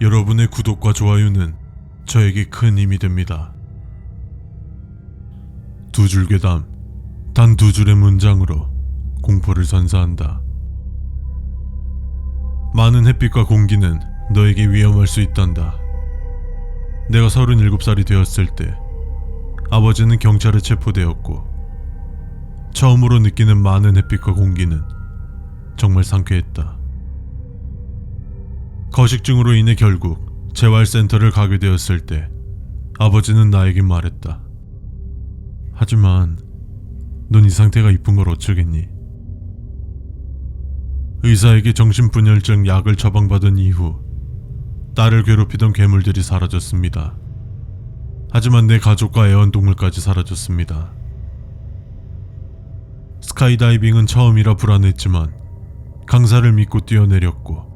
여러분의 구독과 좋아요는 저에게 큰 힘이 됩니다. 두 줄 괴담, 단 두 줄의 문장으로 공포를 선사한다. 많은 햇빛과 공기는 너에게 위험할 수 있단다. 내가 37살이 되었을 때 아버지는 경찰에 체포되었고 처음으로 느끼는 많은 햇빛과 공기는 정말 상쾌했다. 거식증으로 인해 결국 재활센터를 가게 되었을 때 아버지는 나에게 말했다. 하지만 넌 이 상태가 이쁜 걸 어쩌겠니? 의사에게 정신분열증 약을 처방받은 이후 딸을 괴롭히던 괴물들이 사라졌습니다. 하지만 내 가족과 애완동물까지 사라졌습니다. 스카이다이빙은 처음이라 불안했지만 강사를 믿고 뛰어내렸고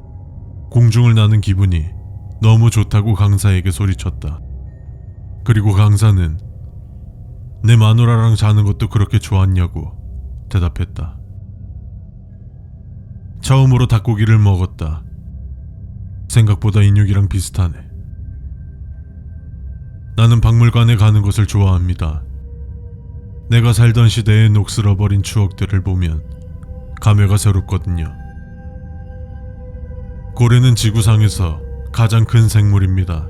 공중을 나는 기분이 너무 좋다고 강사에게 소리쳤다. 그리고 강사는 내 마누라랑 자는 것도 그렇게 좋았냐고 대답했다. 처음으로 닭고기를 먹었다. 생각보다 인육이랑 비슷하네. 나는 박물관에 가는 것을 좋아합니다. 내가 살던 시대의 녹슬어버린 추억들을 보면 감회가 새롭거든요. 고래는 지구상에서 가장 큰 생물입니다.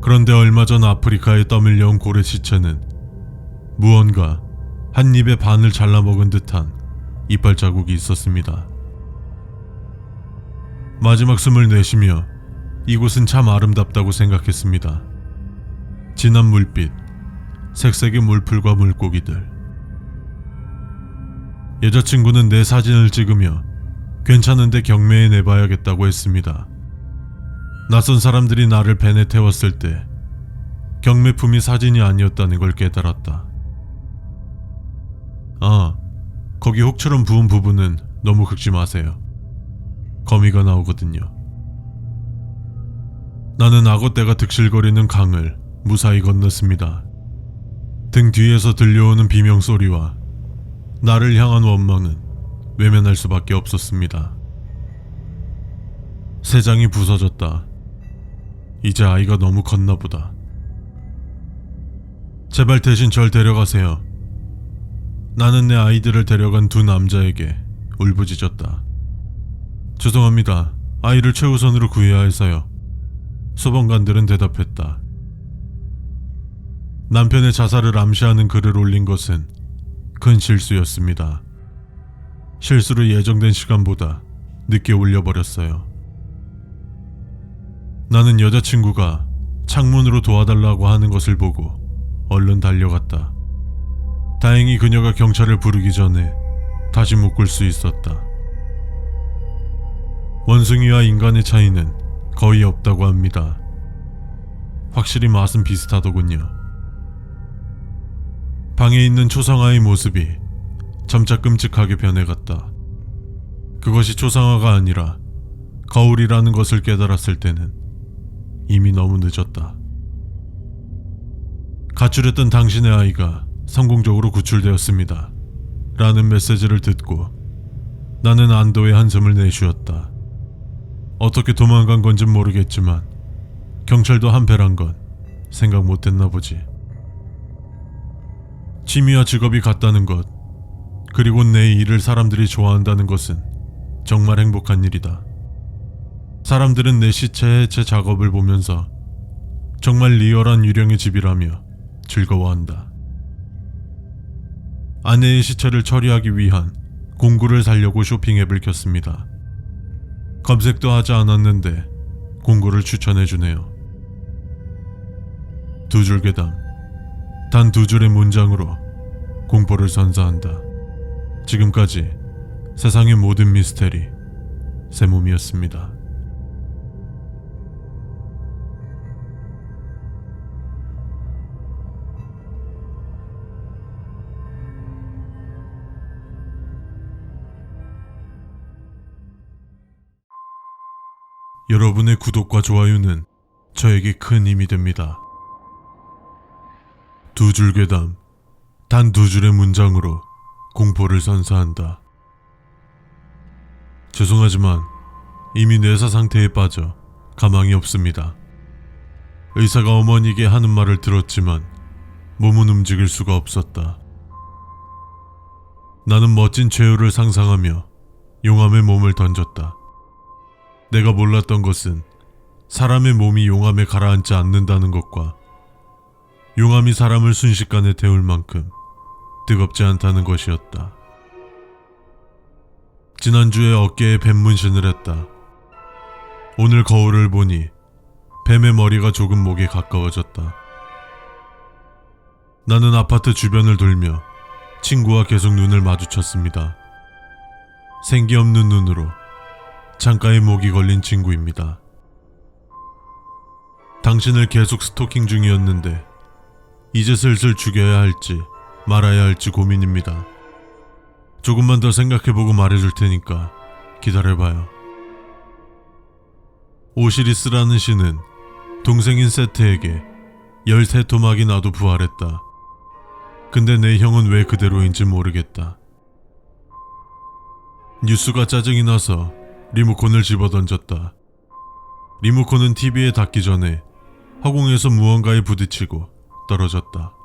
그런데 얼마 전 아프리카에 떠밀려온 고래 시체는 무언가 한 입에 반을 잘라먹은 듯한 이빨 자국이 있었습니다. 마지막 숨을 내쉬며 이곳은 참 아름답다고 생각했습니다. 진한 물빛, 색색의 물풀과 물고기들. 여자친구는 내 사진을 찍으며 괜찮은데 경매에 내봐야겠다고 했습니다. 낯선 사람들이 나를 벤에 태웠을 때 경매품이 사진이 아니었다는 걸 깨달았다. 아, 거기 혹처럼 부은 부분은 너무 긁지 마세요. 거미가 나오거든요. 나는 악어떼가 득실거리는 강을 무사히 건넜습니다. 등 뒤에서 들려오는 비명 소리와 나를 향한 원망은 외면할 수밖에 없었습니다. 세 장이 부서졌다. 이제 아이가 너무 컸나 보다. 제발 대신 절 데려가세요. 나는 내 아이들을 데려간 두 남자에게 울부짖었다. 죄송합니다. 아이를 최우선으로 구해야 해서요. 소방관들은 대답했다. 남편의 자살을 암시하는 글을 올린 것은 큰 실수였습니다. 실수로 예정된 시간보다 늦게 올려버렸어요. 나는 여자친구가 창문으로 도와달라고 하는 것을 보고 얼른 달려갔다. 다행히 그녀가 경찰을 부르기 전에 다시 묶을 수 있었다. 원숭이와 인간의 차이는 거의 없다고 합니다. 확실히 맛은 비슷하더군요. 방에 있는 초상화의 모습이 점차 끔찍하게 변해갔다. 그것이 초상화가 아니라 거울이라는 것을 깨달았을 때는 이미 너무 늦었다. 가출했던 당신의 아이가 성공적으로 구출되었습니다. 라는 메시지를 듣고 나는 안도의 한숨을 내쉬었다. 어떻게 도망간 건진 모르겠지만 경찰도 한패란 건 생각 못했나 보지. 취미와 직업이 같다는 것, 그리고 내 일을 사람들이 좋아한다는 것은 정말 행복한 일이다. 사람들은 내 시체 해체 작업을 보면서 정말 리얼한 유령의 집이라며 즐거워한다. 아내의 시체를 처리하기 위한 공구를 살려고 쇼핑 앱을 켰습니다. 검색도 하지 않았는데 공구를 추천해 주네요. 두 줄 괴담. 단 두 줄의 문장으로 공포를 선사한다. 지금까지 세상의 모든 미스테리 새 몸이었습니다. 여러분의 구독과 좋아요는 저에게 큰 힘이 됩니다. 두 줄 괴담, 단 두 줄의 문장으로 공포를 선사한다. 죄송하지만 이미 뇌사 상태에 빠져 가망이 없습니다. 의사가 어머니에게 하는 말을 들었지만 몸은 움직일 수가 없었다. 나는 멋진 최후를 상상하며 용암에 몸을 던졌다. 내가 몰랐던 것은 사람의 몸이 용암에 가라앉지 않는다는 것과 용암이 사람을 순식간에 태울 만큼 뜨겁지 않다는 것이었다. 지난주에 어깨에 뱀 문신을 했다. 오늘 거울을 보니 뱀의 머리가 조금 목에 가까워졌다. 나는 아파트 주변을 돌며 친구와 계속 눈을 마주쳤습니다. 생기 없는 눈으로 창가에 목이 걸린 친구입니다. 당신을 계속 스토킹 중이었는데 이제 슬슬 죽여야 할지 말아야 할지 고민입니다. 조금만 더 생각해보고 말해줄 테니까 기다려봐요. 오시리스라는 신은 동생인 세트에게 13토막이 나도 부활했다. 근데 내 형은 왜 그대로인지 모르겠다. 뉴스가 짜증이 나서 리모컨을 집어 던졌다. 리모컨은 TV에 닿기 전에 허공에서 무언가에 부딪히고 떨어졌다.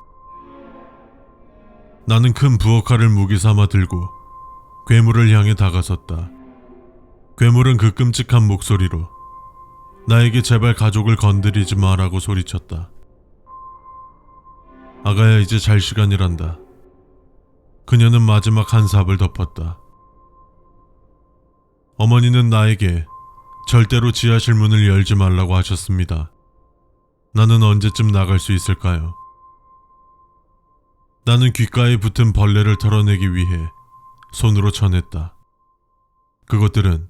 나는 큰 부엌칼을 무기 삼아 들고 괴물을 향해 다가섰다. 괴물은 그 끔찍한 목소리로 나에게 제발 가족을 건드리지 마라고 소리쳤다. 아가야 이제 잘 시간이란다. 그녀는 마지막 한 삽을 덮었다. 어머니는 나에게 절대로 지하실 문을 열지 말라고 하셨습니다. 나는 언제쯤 나갈 수 있을까요? 나는 귓가에 붙은 벌레를 털어내기 위해 손으로 쳐냈다. 그것들은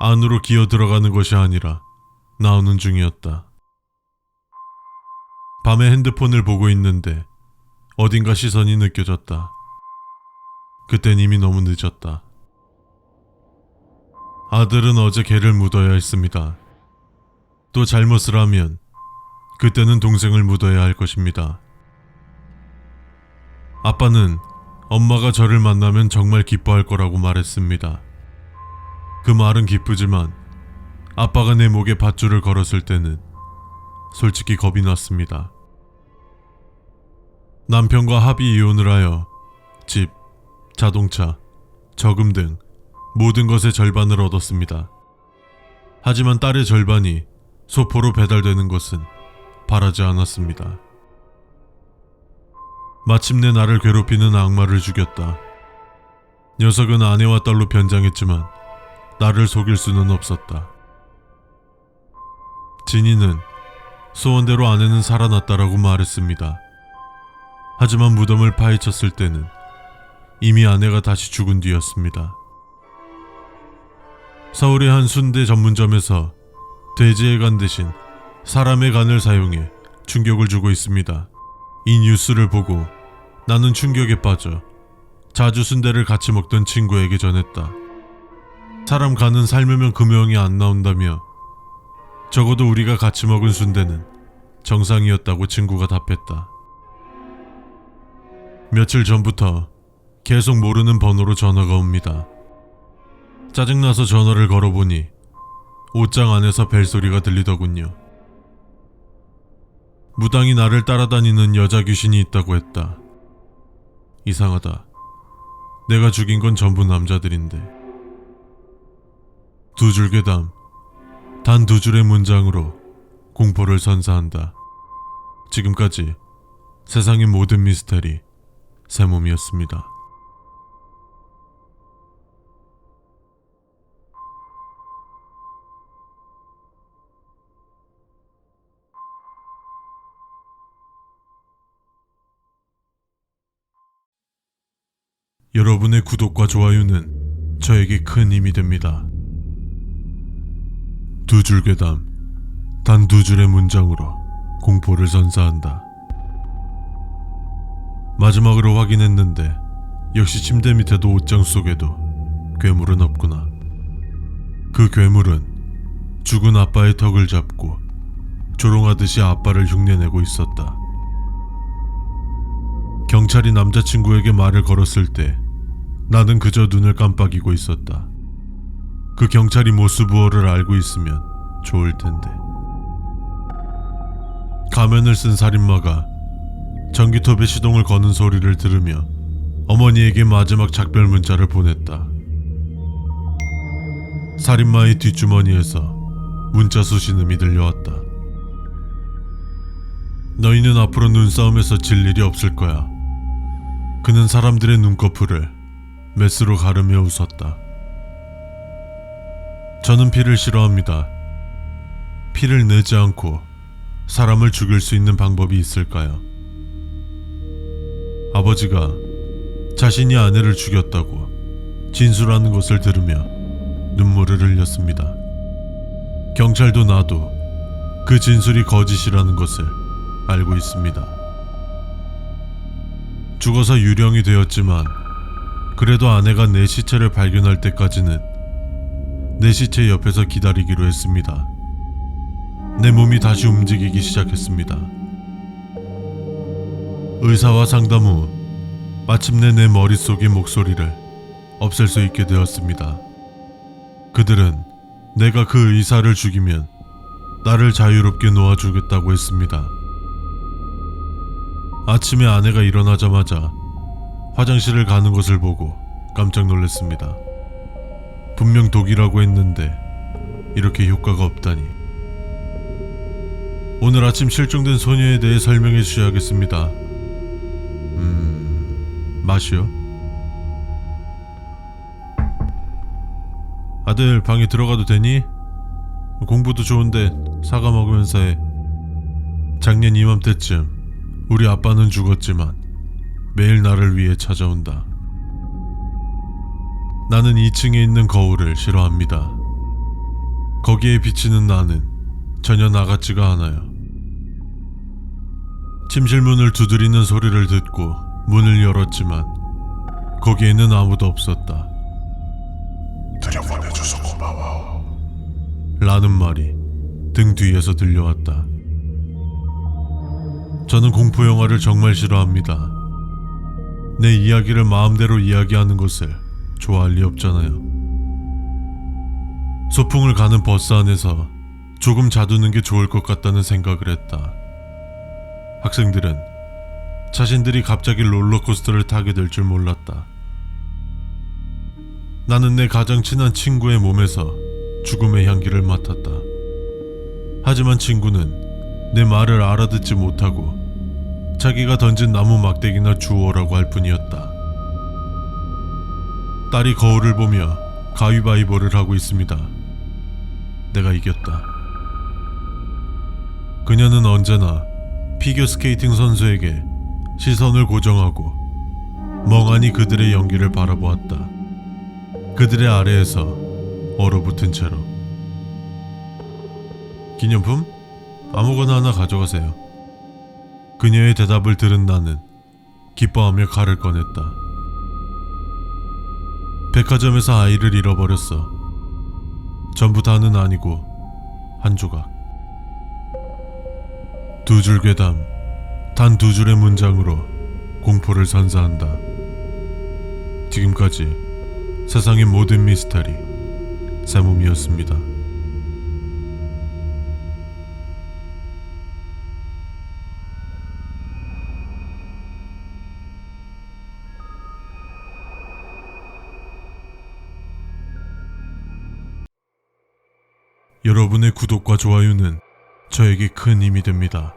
안으로 기어 들어가는 것이 아니라 나오는 중이었다. 밤에 핸드폰을 보고 있는데 어딘가 시선이 느껴졌다. 그땐 이미 너무 늦었다. 아들은 어제 개를 묻어야 했습니다. 또 잘못을 하면 그때는 동생을 묻어야 할 것입니다. 아빠는 엄마가 저를 만나면 정말 기뻐할 거라고 말했습니다. 그 말은 기쁘지만 아빠가 내 목에 밧줄을 걸었을 때는 솔직히 겁이 났습니다. 남편과 합의 이혼을 하여 집, 자동차, 저금 등 모든 것의 절반을 얻었습니다. 하지만 딸의 절반이 소포로 배달되는 것은 바라지 않았습니다. 마침내 나를 괴롭히는 악마를 죽였다. 녀석은 아내와 딸로 변장했지만 나를 속일 수는 없었다. 진이는 소원대로 아내는 살아났다라고 말했습니다. 하지만 무덤을 파헤쳤을 때는 이미 아내가 다시 죽은 뒤였습니다. 서울의 한 순대 전문점에서 돼지의 간 대신 사람의 간을 사용해 충격을 주고 있습니다. 이 뉴스를 보고 나는 충격에 빠져 자주 순대를 같이 먹던 친구에게 전했다. 사람 간은 삶으면 금형이 안 나온다며 적어도 우리가 같이 먹은 순대는 정상이었다고 친구가 답했다. 며칠 전부터 계속 모르는 번호로 전화가 옵니다. 짜증나서 전화를 걸어보니 옷장 안에서 벨소리가 들리더군요. 무당이 나를 따라다니는 여자 귀신이 있다고 했다. 이상하다. 내가 죽인 건 전부 남자들인데. 두 줄 괴담, 단 두 줄의 문장으로 공포를 선사한다. 지금까지 세상의 모든 미스터리 새 몸이었습니다. 여러분의 구독과 좋아요는 저에게 큰 힘이 됩니다. 두 줄 괴담, 단 두 줄의 문장으로 공포를 선사한다. 마지막으로 확인했는데 역시 침대 밑에도 옷장 속에도 괴물은 없구나. 그 괴물은 죽은 아빠의 턱을 잡고 조롱하듯이 아빠를 흉내내고 있었다. 경찰이 남자친구에게 말을 걸었을 때 나는 그저 눈을 깜빡이고 있었다. 그 경찰이 모스부어를 알고 있으면 좋을 텐데. 가면을 쓴 살인마가 전기톱에 시동을 거는 소리를 들으며 어머니에게 마지막 작별 문자를 보냈다. 살인마의 뒷주머니에서 문자 수신음이 들려왔다. 너희는 앞으로 눈싸움에서 질 일이 없을 거야. 그는 사람들의 눈꺼풀을 메스로 가르며 웃었다. 저는 피를 싫어합니다. 피를 내지 않고 사람을 죽일 수 있는 방법이 있을까요? 아버지가 자신이 아내를 죽였다고 진술하는 것을 들으며 눈물을 흘렸습니다. 경찰도 나도 그 진술이 거짓이라는 것을 알고 있습니다. 죽어서 유령이 되었지만 그래도 아내가 내 시체를 발견할 때까지는 내 시체 옆에서 기다리기로 했습니다. 내 몸이 다시 움직이기 시작했습니다. 의사와 상담 후 마침내 내 머릿속의 목소리를 없앨 수 있게 되었습니다. 그들은 내가 그 의사를 죽이면 나를 자유롭게 놓아주겠다고 했습니다. 아침에 아내가 일어나자마자 화장실을 가는 것을 보고 깜짝 놀랐습니다. 분명 독이라고 했는데 이렇게 효과가 없다니. 오늘 아침 실종된 소녀에 대해 설명해 주셔야겠습니다. 음, 맛이요? 아들 방에 들어가도 되니? 공부도 좋은데 사과 먹으면서 해. 작년 이맘때쯤 우리 아빠는 죽었지만 매일 나를 위해 찾아온다. 나는 2층에 있는 거울을 싫어합니다. 거기에 비치는 나는 전혀 나 같지가 않아요. 침실문을 두드리는 소리를 듣고 문을 열었지만 거기에는 아무도 없었다. 들여보내줘서 고마워. 라는 말이 등 뒤에서 들려왔다. 저는 공포 영화를 정말 싫어합니다. 내 이야기를 마음대로 이야기하는 것을 좋아할 리 없잖아요. 소풍을 가는 버스 안에서 조금 자두는 게 좋을 것 같다는 생각을 했다. 학생들은 자신들이 갑자기 롤러코스터를 타게 될 줄 몰랐다. 나는 내 가장 친한 친구의 몸에서 죽음의 향기를 맡았다. 하지만 친구는 내 말을 알아듣지 못하고 자기가 던진 나무 막대기나 주워라고 할 뿐이었다. 딸이 거울을 보며 가위바위보를 하고 있습니다. 내가 이겼다. 그녀는 언제나 피겨 스케이팅 선수에게 시선을 고정하고 멍하니 그들의 연기를 바라보았다. 그들의 아래에서 얼어붙은 채로. 기념품? 아무거나 하나 가져가세요. 그녀의 대답을 들은 나는 기뻐하며 칼을 꺼냈다. 백화점에서 아이를 잃어버렸어. 전부 다는 아니고 한 조각. 두 줄 괴담, 단 두 줄의 문장으로 공포를 선사한다. 지금까지 세상의 모든 미스터리 세몸이었습니다. 여러분의 구독과 좋아요는 저에게 큰 힘이 됩니다.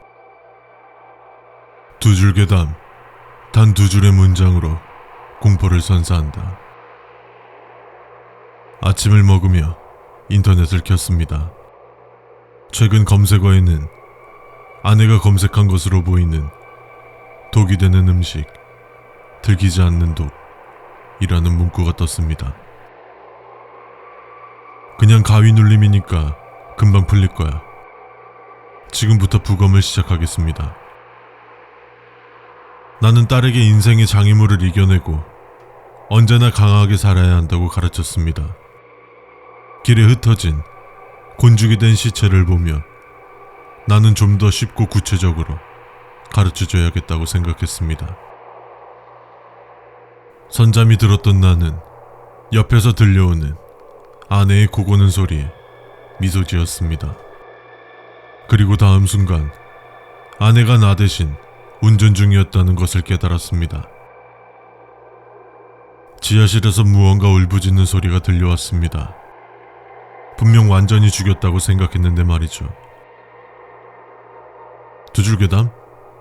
두 줄 괴담, 단 두 줄의 문장으로 공포를 선사한다. 아침을 먹으며 인터넷을 켰습니다. 최근 검색어에는 아내가 검색한 것으로 보이는 독이 되는 음식, 들키지 않는 독이라는 문구가 떴습니다. 그냥 가위 눌림이니까 금방 풀릴 거야. 지금부터 부검을 시작하겠습니다. 나는 딸에게 인생의 장애물을 이겨내고 언제나 강하게 살아야 한다고 가르쳤습니다. 길에 흩어진 곤죽이 된 시체를 보며 나는 좀 더 쉽고 구체적으로 가르쳐 줘야겠다고 생각했습니다. 선잠이 들었던 나는 옆에서 들려오는 아내의 고고는 소리에 미소 지었습니다. 그리고 다음 순간 아내가 나 대신 운전 중이었다는 것을 깨달았습니다. 지하실에서 무언가 울부짖는 소리가 들려왔습니다. 분명 완전히 죽였다고 생각했는데 말이죠. 두 줄 괴담?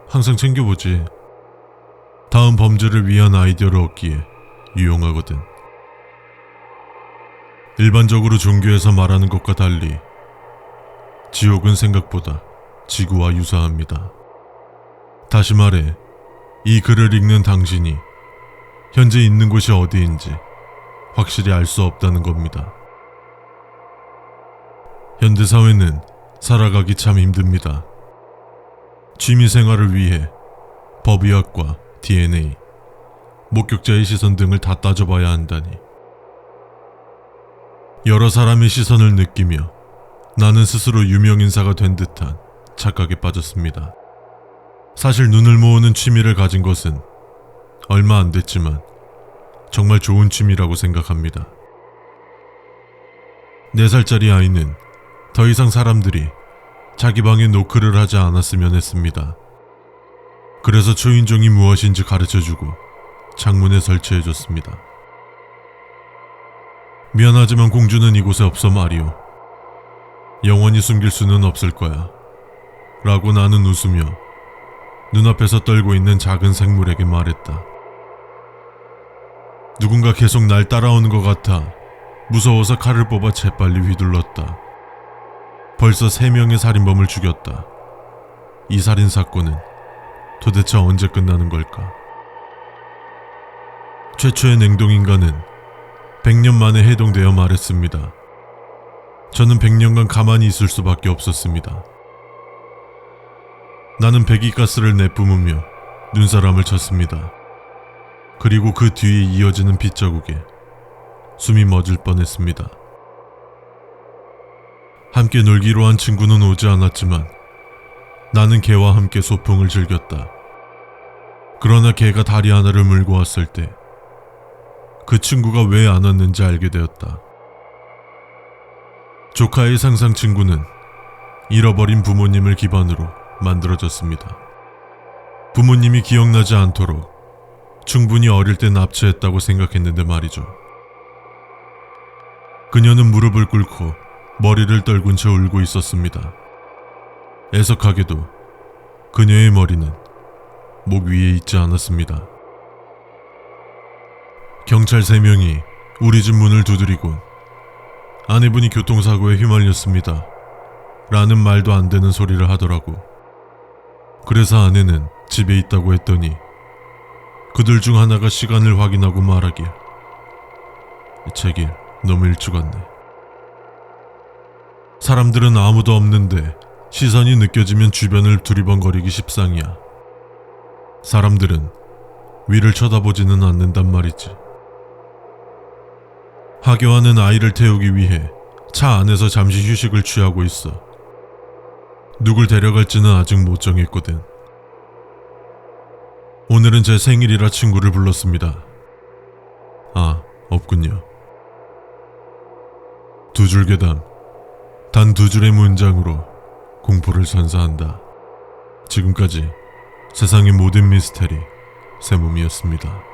항상 챙겨보지. 다음 범죄를 위한 아이디어를 얻기에 유용하거든. 일반적으로 종교에서 말하는 것과 달리 지옥은 생각보다 지구와 유사합니다. 다시 말해, 이 글을 읽는 당신이 현재 있는 곳이 어디인지 확실히 알 수 없다는 겁니다. 현대사회는 살아가기 참 힘듭니다. 취미 생활을 위해 법의학과 DNA, 목격자의 시선 등을 다 따져봐야 한다니. 여러 사람의 시선을 느끼며 나는 스스로 유명인사가 된 듯한 착각에 빠졌습니다. 사실 눈을 모으는 취미를 가진 것은 얼마 안 됐지만 정말 좋은 취미라고 생각합니다. 4살짜리 아이는 더 이상 사람들이 자기 방에 노크를 하지 않았으면 했습니다. 그래서 초인종이 무엇인지 가르쳐주고 창문에 설치해줬습니다. 미안하지만 공주는 이곳에 없어 말이오. 영원히 숨길 수는 없을 거야. 라고 나는 웃으며 눈앞에서 떨고 있는 작은 생물에게 말했다. 누군가 계속 날 따라오는 것 같아 무서워서 칼을 뽑아 재빨리 휘둘렀다. 벌써 세 명의 살인범을 죽였다. 이 살인 사건은 도대체 언제 끝나는 걸까? 최초의 냉동 인간은 100년 만에 해동되어 말했습니다. 저는 100년간 가만히 있을 수밖에 없었습니다. 나는 배기가스를 내뿜으며 눈사람을 쳤습니다. 그리고 그 뒤에 이어지는 빗자국에 숨이 멎을 뻔했습니다. 함께 놀기로 한 친구는 오지 않았지만 나는 개와 함께 소풍을 즐겼다. 그러나 개가 다리 하나를 물고 왔을 때 그 친구가 왜 안 왔는지 알게 되었다. 조카의 상상 친구는 잃어버린 부모님을 기반으로 만들어졌습니다. 부모님이 기억나지 않도록 충분히 어릴 때 납치했다고 생각했는데 말이죠. 그녀는 무릎을 꿇고 머리를 떨군 채 울고 있었습니다. 애석하게도 그녀의 머리는 목 위에 있지 않았습니다. 경찰 3명이 우리 집 문을 두드리곤 아내분이 교통사고에 휘말렸습니다. 라는 말도 안 되는 소리를 하더라고. 그래서 아내는 집에 있다고 했더니 그들 중 하나가 시간을 확인하고 말하길. 제길 너무 일찍 왔네. 사람들은 아무도 없는데 시선이 느껴지면 주변을 두리번거리기 십상이야. 사람들은 위를 쳐다보지는 않는단 말이지. 하교하는 아이를 태우기 위해 차 안에서 잠시 휴식을 취하고 있어. 누굴 데려갈지는 아직 못 정했거든. 오늘은 제 생일이라 친구를 불렀습니다. 아, 없군요. 두줄 괴담. 단 두 줄의 문장으로 공포를 선사한다. 지금까지 세상의 모든 미스테리, 세몸이었습니다.